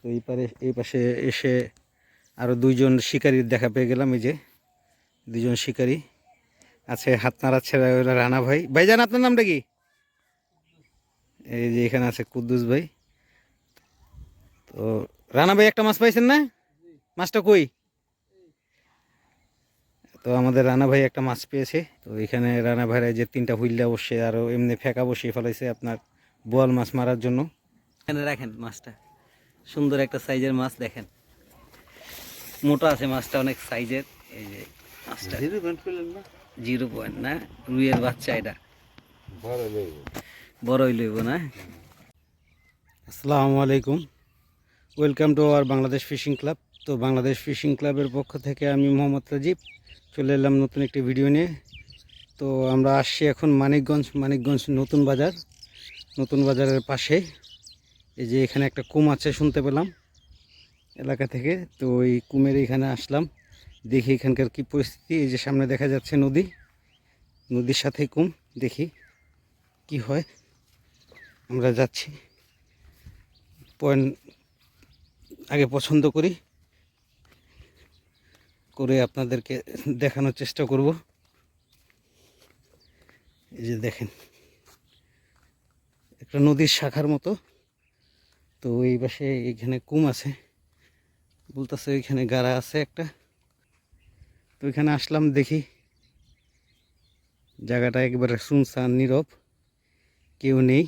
তো এই পারে এই পাশে এসে আরও দুইজন শিকারীর দেখা পেয়ে গেলাম, এই যে দুজন শিকারী আছে, হাত নাড়াচ্ছে রানা ভাই। ভাইজান, আপনার নামটা কি? এই যে এখানে আছে কুদ্দুস ভাই। তো রানা ভাই, একটা মাছ পাইছেন না? মাছটা কই? তো আমাদের রানা ভাই একটা মাছ পেয়েছে। তো এখানে রানা ভাইরা যে তিনটা হুইল্লা বসে আরও এমনি ফেঁকা বসিয়ে ফেলাইছে আপনার বোয়াল মাছ মারার জন্য। এখানে রাখেন মাছটা। সুন্দর একটা সাইজের মাছ দেখেন। মোটা আছে মাছটা অনেক সাইজের। এই যে মাছটা। জিরো পয়েন্ট না? রুইয়ের বাচ্চা এটা। বড়ই লইব না? আসসালামু আলাইকুম। Welcome to our Bangladesh fishing club তো বাংলাদেশ ফিশিং ক্লাবের পক্ষ থেকে আমি মোহাম্মদ রাজীব। চলে এলাম নতুন একটি ভিডিও নিয়ে। তো আমরা আসছি এখন মানিকগঞ্জ মানিকগঞ্জ নতুন বাজার। নতুন বাজারের পাশে। এই যে এখানে একটা কুম আছে, শুনতে পেলাম এলাকা থেকে। তো এই কুমের এখানে আসলাম, দেখি এখানকার কি পরিস্থিতি। এই যে সামনে দেখা যাচ্ছে নদী, নদীর সাথে কুম, দেখি কি হয়। আমরা যাচ্ছি, পয়েন্ট আগে পছন্দ করি, করে আপনাদেরকে দেখানোর চেষ্টা করব। এই যে দেখেন, একটা নদীর শাখার মতো। তো এই পাশে এখানে কুম আছে। বলতেছে এখানে গাড়া আছে একটা। তো এখানে আসলাম, দেখি। জায়গাটা একবারে শুনশান, নীরব। কেউ নেই।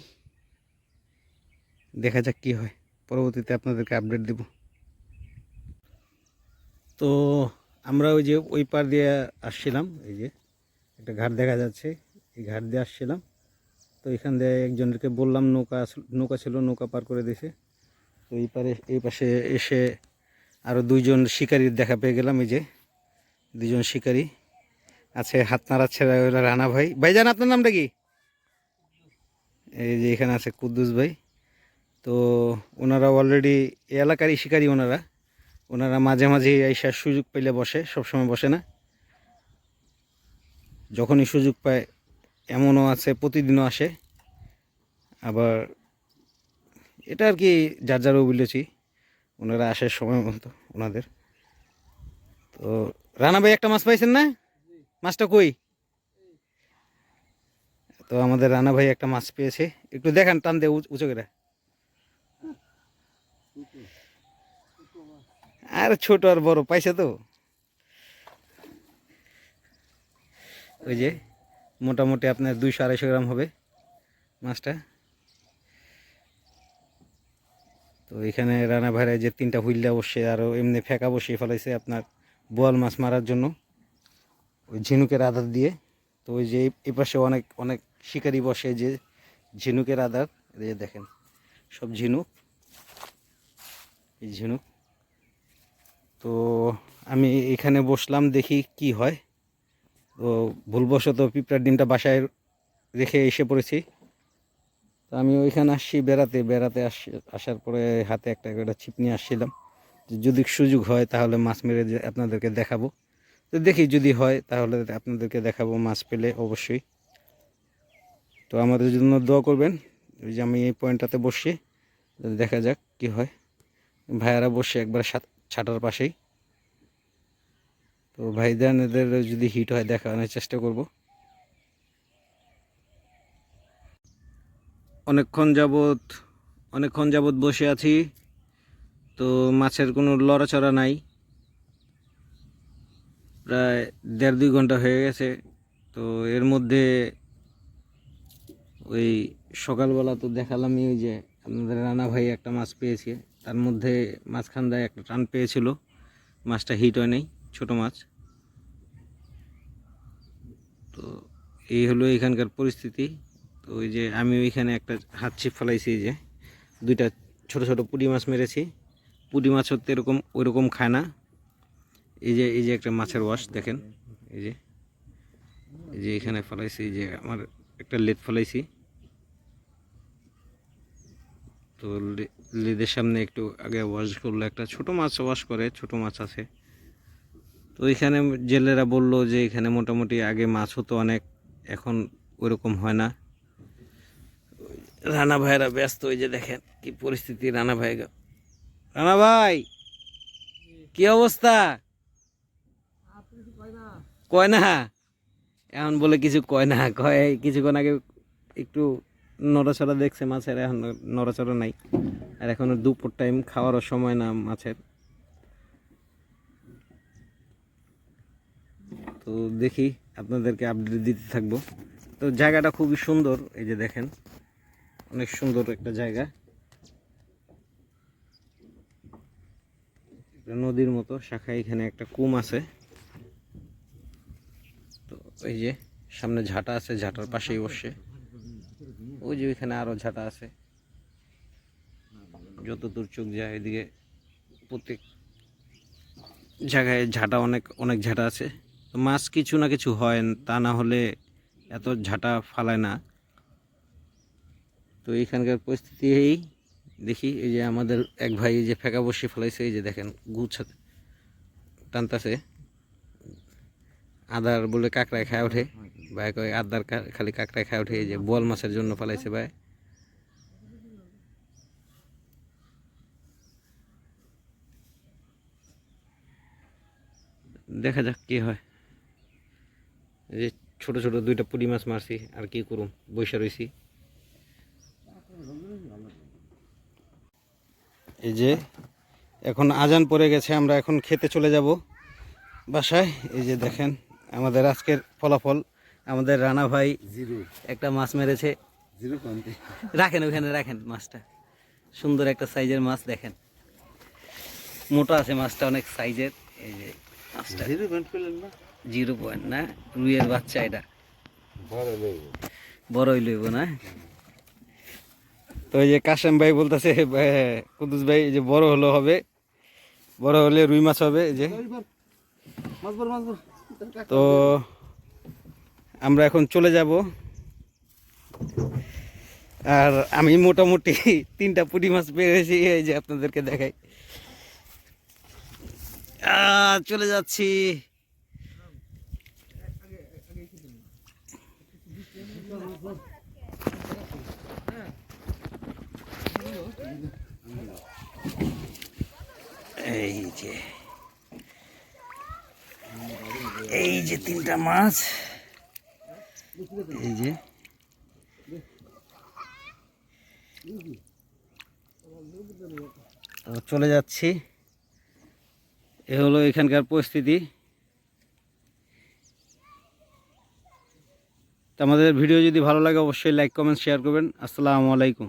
দেখা যাক কি হয়। পরবর্তীতে আপনাদেরকে আপডেট দেব। তো আমরা ওই যে ওই পার দিয়ে আসছিলাম, এই যে একটা ঘাট দেখা যাচ্ছে। এই ঘাট দিয়ে আসছিলাম। তো এখান দিয়ে একজনকে বললাম, নৌকা নৌকা ছিল, নৌকা পার করে দিয়েছে। তো এই পারে, এই পাশে এসে আরও দুইজন শিকারীর দেখা পেয়ে গেলাম, এই যে দুজন শিকারী আছে, হাত নাড়াচ্ছে রানা ভাই। ভাই ভাইজান আপনার নামটা কি? এই যে এখানে আছে কুদ্দুস ভাই। তো ওনারা অলরেডি এলাকারই শিকারী ওনারা। ওনারা মাঝে মাঝে আইসার সুযোগ পেলে বসে, সবসময় বসে না। যখনই সুযোগ পায়, এমনও আছে, প্রতিদিনও আসে। আবার এটা আর কি যার যার অভিলুচি ওনারা আসার সময় মতো ওনাদের। তো রানা ভাই একটা মাছ পাইছেন না? মাছটা কই? তো আমাদের রানা ভাই একটা মাছ পেয়েছে। একটু দেখান, টান দে, উঁচ- উঁচু করে। আর ছোট আর বড়, পাইছে তো। ওই যে, মোটামুটি আপনার দুইশো আড়াইশো গ্রাম হবে মাছটা। তো এখানে রানা ভাইরা যে তিনটা হুইল্লা বসে আরও এমনি ফেঁকা বসিয়ে ফেলাইছে আপনার বোয়াল মাছ মারার জন্য। ওই ঝিনুকের আধার দিয়ে। তো ওই যে এই পাশে অনেক অনেক শিকারি বসে যে ঝিনুকের আধার এই দেখেন, সব ঝিনুক। এই ঝিনুক। তো আমি এখানে বসলাম, দেখি কি হয়। তো ভুলবশত পিঁপড়ার ডিমটা বাসায় রেখে এসে পড়েছি। তো আমি ওইখানে আসছি, বেড়াতে বেড়াতে আসার পরে হাতে একটা একটা ছিপ নিয়ে আসছিলাম। যে যদি সুযোগ হয় তাহলে মাছ মেরে আপনাদেরকে দেখাবো। তো দেখি যদি হয় তাহলে আপনাদেরকে দেখাবো মাছ পেলে অবশ্যই। তো আমাদের জন্য দোয়া করবেন। ওই যে আমি এই পয়েন্টটাতে বসছি, দেখা যাক কি হয়। ভাইয়ারা বসে একবার ছাটার পাশেই। তো ভাইদের যদি হিট হয় দেখানোর চেষ্টা করব। অনেকক্ষণ যাবৎ অনেকক্ষণ যাবৎ বসে আছি। তো মাছের কোনো লড়াচড়া নাই। প্রায় দেড় দুই ঘণ্টা হয়ে গেছে। তো এর মধ্যে ওই সকালবেলা তো দেখালামই ওই যে আপনাদের রানা ভাই একটা মাছ পেয়েছে। তার মধ্যে মাঝখানদায় একটা টান পেয়েছিল। মাছটা হিট হয় নাই, ছোটো মাছ। তো এই হলো এখানকার পরিস্থিতি। তো ওই যে আমি ওইখানে একটা হাত ছিপ ফেলাইছি যে। দুইটা ছোট ছোট পুঁটি মাছ মেরেছি। পুঁটি মাছ হতে এরকম, ওইরকম খায় না। এই যে এই যে একটা মাছের ওয়াশ, দেখেন। এই যে এই যে এখানে ফেলাইছি যে আমার একটা লেদ ফেলাইছি। তো লেদের সামনে একটু আগে ওয়াশ করল একটা। ছোট মাছ ওয়াশ করে, ছোট মাছ আছে। তো এখানে জেলেরা বলল যে এখানে মোটামুটি আগে মাছ হতো অনেক, এখন ওইরকম হয় না। রানা ভাইরা ব্যস্ত, ওই যে দেখেন কি পরিস্থিতি রানা ভাই রানা ভাই, কি অবস্থা? কয় না? এখন বলে কিছু কয় না, কয় কিছুক্ষণ আগে একটু নড়াচড়া দেখছে মাছের, এখন নড়াচড়া নাই। আর এখন দুপুর টাইম খাওয়ারও সময় না মাছের। তো দেখি আপনাদেরকে আপডেট দিতে থাকব। তো জায়গাটা খুবই সুন্দর, এই যে দেখেন। অনেক সুন্দর একটা জায়গা। নদীর মতো, শাখা এখানে একটা কুম আছে। তো এই যে সামনে ঝাঁটা আছে, ঝাঁটার পাশেই বসে। ওই যে ওইখানে আরও ঝাঁটা আছে। যত দূর চোখ যায় এদিকে প্রত্যেক জায়গায় ঝাঁটা অনেক অনেক ঝাঁটা আছে। তো মাছ কিছু না কিছু হয়, তা না হলে এত ঝাঁটা ফালায় না। তো এইখানকার পরিস্থিতি এই। দেখি, এই যে আমাদের এক ভাই এই যে ফেঁকা বসে ফেলাইছে, এই যে দেখেন গুছ টানতাছে। আদার বলে কাঁকড়ায় খায় ওঠে। ভাই কয়, আদার খালি কাঁকড়ায় খায় ওঠে, এই যে বোয়াল মাছের জন্য ফেলাইছে ভাই। দেখা যাক কি হয়। যে ছোট ছোট দুইটা পুঁটি মাছ মারছি, আর কি করুম বৈশা রইছি। এই যে এখন আজান পড়ে গেছে আমরা এখন খেতে চলে যাব বাসায়। এই যে দেখেন আমাদের আজকের ফলাফল আমাদের রানা ভাই একটা মাছ মেরেছে। রাখেন ওখানে রাখেন মাছটা। সুন্দর একটা সাইজের মাছ দেখেন। মোটা আছে মাছটা অনেক সাইজের এই যে মাছটা। জিরো পয়েন্ট না? রুইয়ের বাচ্চা এটা। বড়ই লইব না? তো এই যে কাশেম ভাই বলতেছে কুদুস ভাই যে বড় হলো হবে। বড় হলে রুই মাছ হবে যে। তো আমরা এখন চলে যাব। আর আমি মোটামুটি তিনটা পুঁটি মাছ পেয়েছি এই যে আপনাদেরকে দেখাই। চলে যাচ্ছি। এই যে এই যে তিনটা মাছ, এই যে। চলে যাচ্ছি। এ হলো এখানকার পরিস্থিতি। আমাদের ভিডিও যদি ভালো লাগে, অবশ্যই লাইক কমেন্ট শেয়ার করবেন। আসসালামু আলাইকুম।